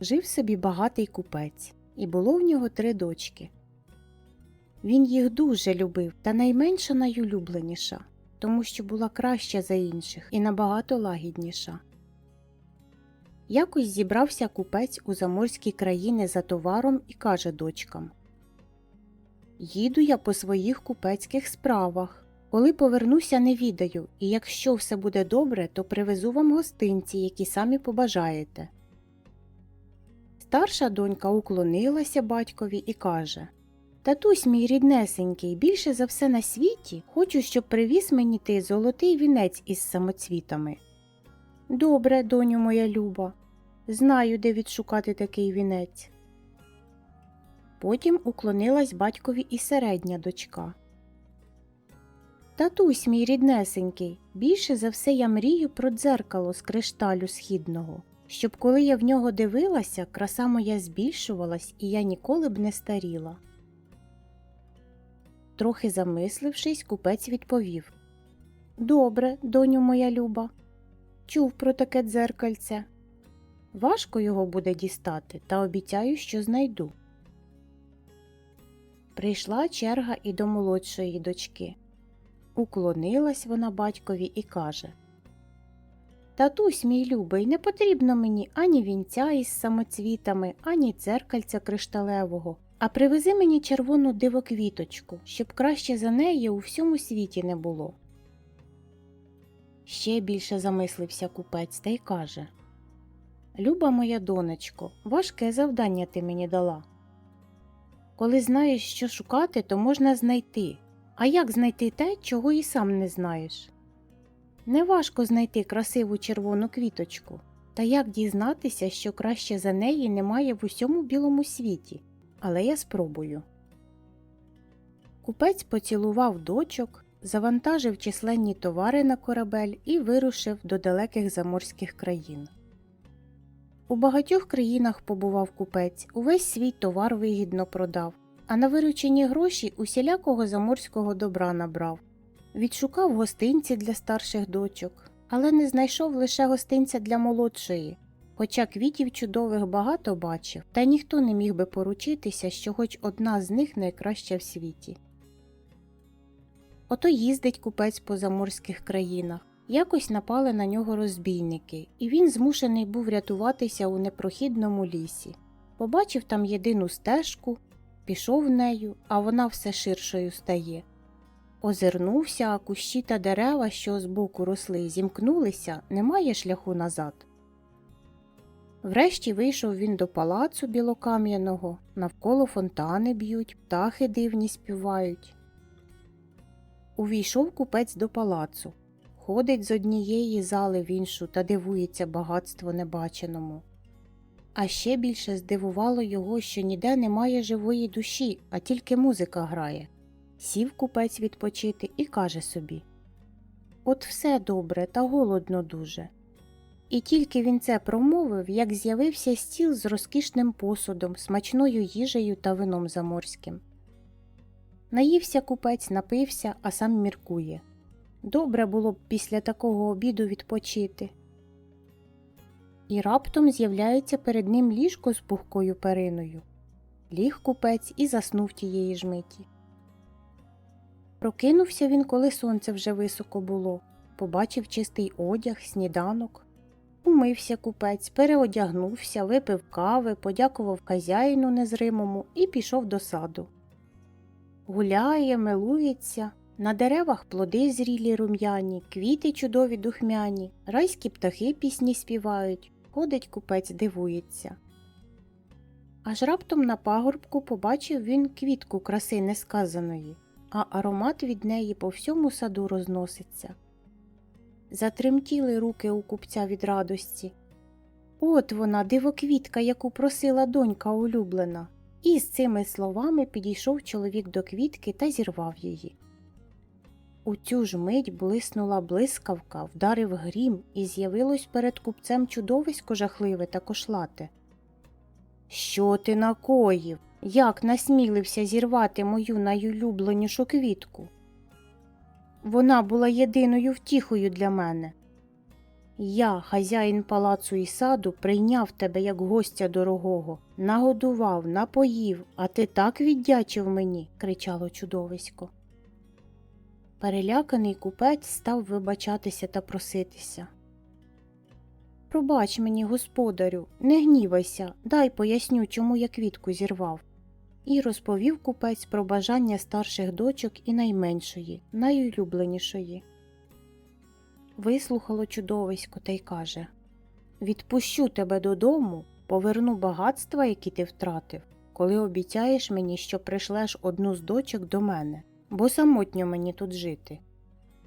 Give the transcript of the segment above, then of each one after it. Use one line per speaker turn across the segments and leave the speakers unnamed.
жив собі багатий купець, і було в нього три дочки. Він їх дуже любив, та найменша найулюбленіша, тому що була краща за інших і набагато лагідніша. Якось зібрався купець у заморські країни за товаром і каже дочкам Їду я по своїх купецьких справах. Коли повернуся, не відаю, і якщо все буде добре, то привезу вам гостинці, які самі побажаєте. Старша донька уклонилася батькові і каже Татусь мій ріднесенький, більше за все на світі хочу, щоб привіз мені ти золотий вінець із самоцвітами. Добре, доню моя люба, знаю, де відшукати такий вінець. Потім уклонилась батькові і середня дочка. Татусь мій ріднесенький, більше за все я мрію про дзеркало з кришталю східного, щоб коли я в нього дивилася, краса моя збільшувалась і я ніколи б не старіла. Трохи замислившись, купець відповів Добре, доню моя люба. Чув про таке дзеркальце. Важко його буде дістати, та обіцяю, що знайду. Прийшла черга і до молодшої дочки. Уклонилась вона батькові і каже Татусь, мій любий, не потрібно мені ані вінця із самоцвітами, ані дзеркальця кришталевого, а привези мені червону дивоквіточку, щоб краще за неї у всьому світі не було. Ще більше замислився купець та й каже Люба моя донечко, важке завдання ти мені дала. Коли знаєш, що шукати, то можна знайти. А як знайти те, чого і сам не знаєш? Неважко знайти красиву червону квіточку, та як дізнатися, що краще за неї немає в усьому білому світі, але я спробую. Купець поцілував дочок, завантажив численні товари на корабель і вирушив до далеких заморських країн. У багатьох країнах побував купець, увесь свій товар вигідно продав, а на виручені гроші усілякого заморського добра набрав. Відшукав гостинці для старших дочок, але не знайшов лише гостинця для молодшої, хоча квітів чудових багато бачив, та ніхто не міг би поручитися, що хоч одна з них найкраща в світі. Ото їздить купець по заморських країнах. Якось напали на нього розбійники, і він змушений був рятуватися у непрохідному лісі. Побачив там єдину стежку, пішов нею, а вона все ширшою стає. Озирнувся, а кущі та дерева, що збоку росли, зімкнулися, немає шляху назад. Врешті вийшов він до палацу білокам'яного, навколо фонтани б'ють, птахи дивні співають. Увійшов купець до палацу, ходить з однієї зали в іншу та дивується багатство небаченому. А ще більше здивувало його, що ніде немає живої душі, а тільки музика грає. Сів купець відпочити і каже собі От все добре, та голодно дуже. І тільки він це промовив, як з'явився стіл з розкішним посудом, смачною їжею та вином заморським. Наївся купець, напився, а сам міркує. Добре було б після такого обіду відпочити. І раптом з'являється перед ним ліжко з пухкою периною. Ліг купець і заснув тієї ж миті. Прокинувся він, коли сонце вже високо було, побачив чистий одяг, сніданок. Умився купець, переодягнувся, випив кави, подякував хазяїну незримому і пішов до саду. Гуляє, милується, на деревах плоди зрілі рум'яні, квіти чудові духмяні, райські птахи пісні співають, ходить купець, дивується. Аж раптом на пагорбку побачив він квітку краси несказаної, а аромат від неї по всьому саду розноситься. Затремтіли руки у купця від радості. От вона, дивоквітка, яку просила донька улюблена. І з цими словами підійшов чоловік до квітки та зірвав її. У цю ж мить блиснула блискавка, вдарив грім, і з'явилось перед купцем чудовисько жахливе та кошлате. Що ти накоїв? Як насмілився зірвати мою найулюбленішу квітку? Вона була єдиною втіхою для мене. Я, хазяїн палацу і саду, прийняв тебе як гостя дорогого, нагодував, напоїв, а ти так віддячив мені, кричало чудовисько. Переляканий купець став вибачатися та проситися. Пробач мені, господарю, не гнівайся, дай поясню, чому я квітку зірвав. І розповів купець про бажання старших дочок і найменшої, найулюбленішої. Вислухало чудовисько та й каже Відпущу тебе додому, поверну багатства, які ти втратив, коли обіцяєш мені, що пришлеш одну з дочок до мене, бо самотньо мені тут жити.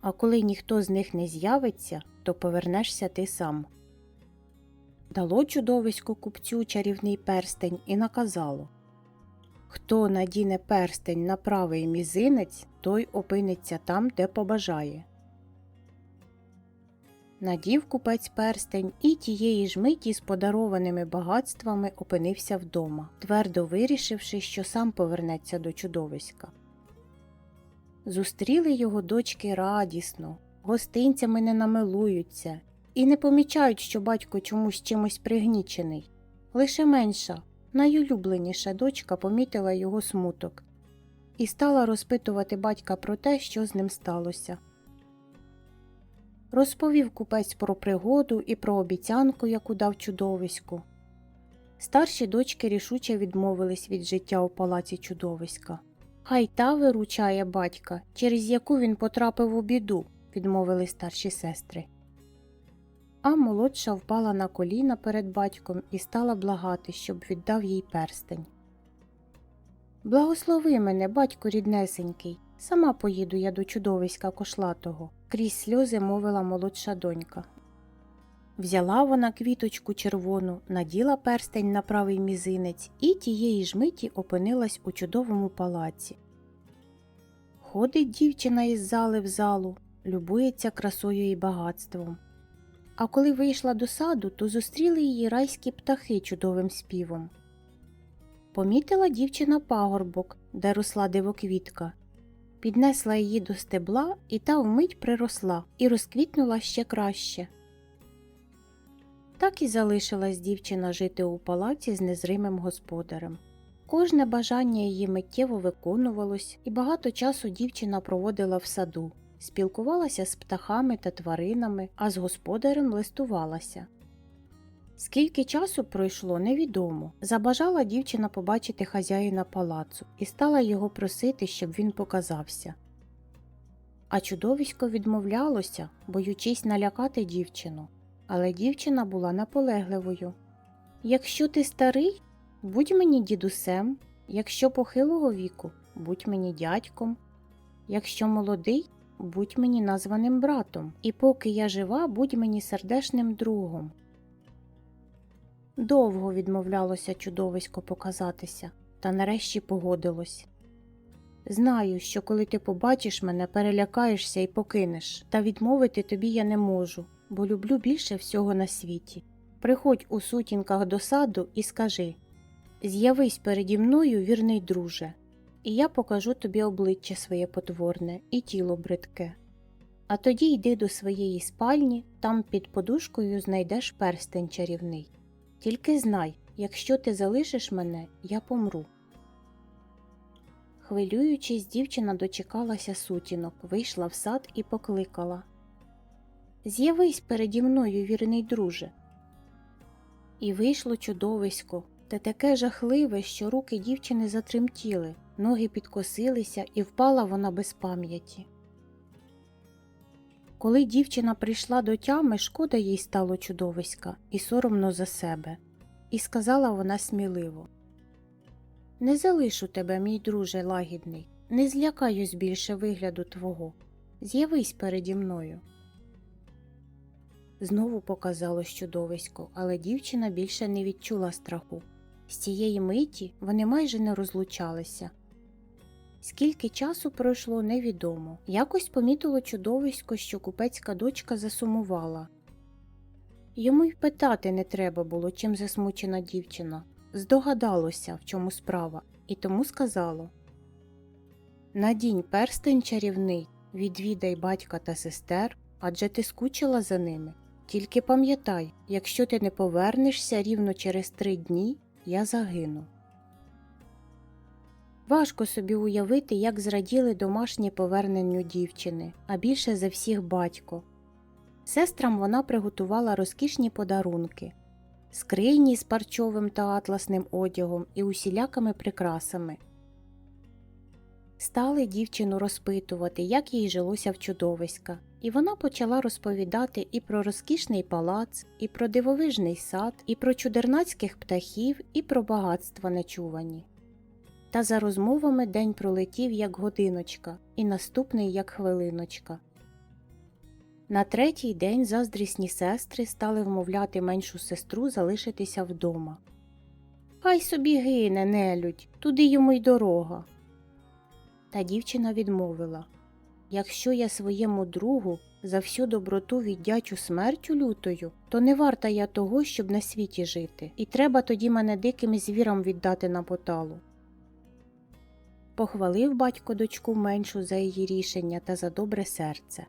А коли ніхто з них не з'явиться, то повернешся ти сам. Дало чудовисько купцю чарівний перстень і наказало Хто надіне перстень на правий мізинець, той опиниться там, де побажає. Надів купець перстень і тієї ж миті з подарованими багатствами опинився вдома, твердо вирішивши, що сам повернеться до чудовиська. Зустріли його дочки радісно, гостинцями не намилуються і не помічають, що батько чомусь чимось пригнічений. Лише менша, найулюбленіша дочка помітила його смуток і стала розпитувати батька про те, що з ним сталося. Розповів купець про пригоду і про обіцянку, яку дав чудовиську. Старші дочки рішуче відмовились від життя у палаці чудовиська. Хай та виручає батька, через яку він потрапив у біду, відмовили старші сестри. А молодша впала на коліна перед батьком і стала благати, щоб віддав їй перстень. Благослови мене, батько ріднесенький, сама поїду я до чудовиська кошлатого, крізь сльози мовила молодша донька. Взяла вона квіточку червону, наділа перстень на правий мізинець і тієї ж миті опинилась у чудовому палаці. Ходить дівчина із зали в залу, любується красою і багатством. А коли вийшла до саду, то зустріли її райські птахи чудовим співом. Помітила дівчина пагорбок, де росла дивоквітка, піднесла її до стебла, і та вмить приросла і розквітнула ще краще. Так і залишилась дівчина жити у палаці з незримим господарем. Кожне бажання її миттєво виконувалось, і багато часу дівчина проводила в саду, спілкувалася з птахами та тваринами, а з господарем листувалася. Скільки часу пройшло, невідомо. Забажала дівчина побачити хазяїна палацу і стала його просити, щоб він показався. А чудовисько відмовлялося, боючись налякати дівчину. Але дівчина була наполегливою. Якщо ти старий, будь мені дідусем, якщо похилого віку, будь мені дядьком, якщо молодий, будь мені названим братом, і поки я жива, будь мені сердешним другом. Довго відмовлялося чудовисько показатися, та нарешті погодилось. Знаю, що коли ти побачиш мене, перелякаєшся і покинеш, та відмовити тобі я не можу, бо люблю більше всього на світі. Приходь у сутінках до саду і скажи З'явись переді мною, вірний друже, і я покажу тобі обличчя своє потворне і тіло бридке. А тоді йди до своєї спальні, там під подушкою знайдеш перстень чарівний. Тільки знай, якщо ти залишиш мене, я помру. Хвилюючись, дівчина дочекалася сутінок, вийшла в сад і покликала З'явись переді мною, вірний друже. І вийшло чудовисько, та таке жахливе, що руки дівчини затремтіли, ноги підкосилися, і впала вона без пам'яті. Коли дівчина прийшла до тями, шкода їй стало чудовиська і соромно за себе, і сказала вона сміливо Не залишу тебе, мій друже лагідний, не злякаюсь більше вигляду твого. З'явись переді мною. Знову показалось чудовисько, але дівчина більше не відчула страху. З цієї миті вони майже не розлучалися. Скільки часу пройшло, невідомо. Якось помітило чудовисько, що купецька дочка засумувала. Йому й питати не треба було, чим засмучена дівчина. Здогадалося, в чому справа, і тому сказало Надінь перстень чарівний, відвідай батька та сестер, адже ти скучила за ними. Тільки пам'ятай, якщо ти не повернешся рівно через три дні, я загину. Важко собі уявити, як зраділи домашні поверненню дівчини, а більше за всіх батько. Сестрам вона приготувала розкішні подарунки, скрині з парчовим та атласним одягом і усілякими прикрасами. Стали дівчину розпитувати, як їй жилося в чудовиська, і вона почала розповідати і про розкішний палац, і про дивовижний сад, і про чудернацьких птахів, і про багатства нечувані. Та за розмовами день пролетів як годиночка, і наступний як хвилиночка. На третій день заздрісні сестри стали вмовляти меншу сестру залишитися вдома. Хай собі гине, нелюдь, туди йому й дорога. Та дівчина відмовила Якщо я своєму другу за всю доброту віддячу смертю лютою, то не варта я того, щоб на світі жити, і треба тоді мене диким звірам віддати на поталу. Похвалив батько дочку меншу за її рішення та за добре серце.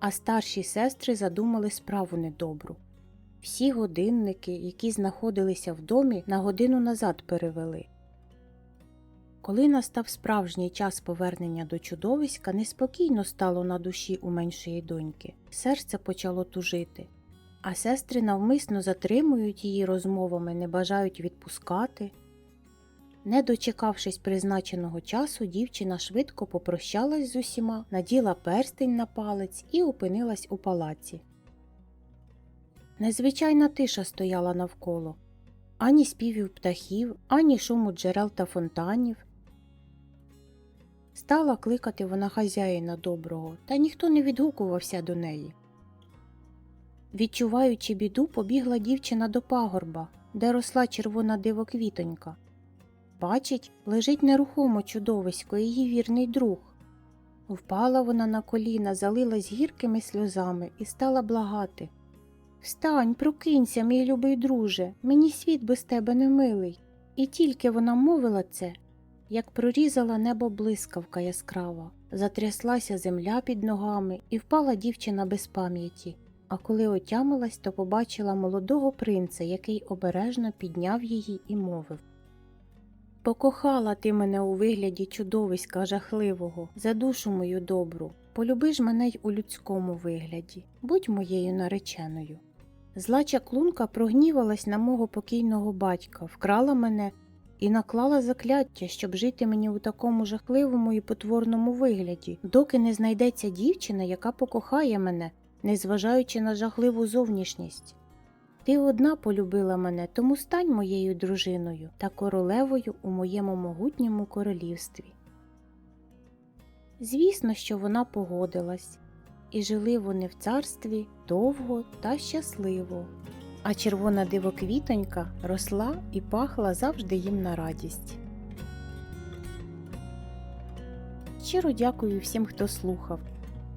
А старші сестри задумали справу недобру. Всі годинники, які знаходилися в домі, на годину назад перевели. Коли настав справжній час повернення до чудовиська, неспокійно стало на душі у меншої доньки, серце почало тужити, а сестри навмисно затримують її розмовами, не бажають відпускати. Не дочекавшись призначеного часу, дівчина швидко попрощалась з усіма, наділа перстень на палець і опинилась у палаці. Незвичайна тиша стояла навколо ані співів птахів, ані шуму джерел та фонтанів. Стала кликати вона хазяїна доброго, та ніхто не відгукувався до неї. Відчуваючи біду, побігла дівчина до пагорба, де росла червона дивоквітонька. Бачить, лежить нерухомо чудовисько її вірний друг. Впала вона на коліна, залилась гіркими сльозами і стала благати. Встань, прокинься, мій любий друже, мені світ без тебе не милий. І тільки вона мовила це, як прорізала небо блискавка яскрава, затряслася земля під ногами і впала дівчина без пам'яті. А коли отямилась, то побачила молодого принца, який обережно підняв її і мовив Покохала ти мене у вигляді чудовиська жахливого, за душу мою добру, полюби ж мене й у людському вигляді, будь моєю нареченою. Зла чаклунка прогнівалась на мого покійного батька, вкрала мене і наклала закляття, щоб жити мені у такому жахливому і потворному вигляді, доки не знайдеться дівчина, яка покохає мене, незважаючи на жахливу зовнішність. Ти одна полюбила мене, тому стань моєю дружиною та королевою у моєму могутньому королівстві. Звісно, що вона погодилась, і жили вони в царстві довго та щасливо, а червона дивоквітонька росла і пахла завжди їм на радість. Щиро дякую всім, хто слухав.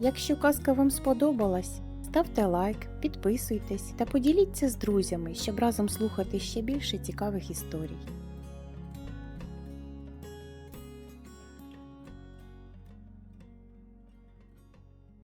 Якщо казка вам сподобалась, ставте лайк, підписуйтесь та поділіться з друзями, щоб разом слухати ще більше цікавих історій.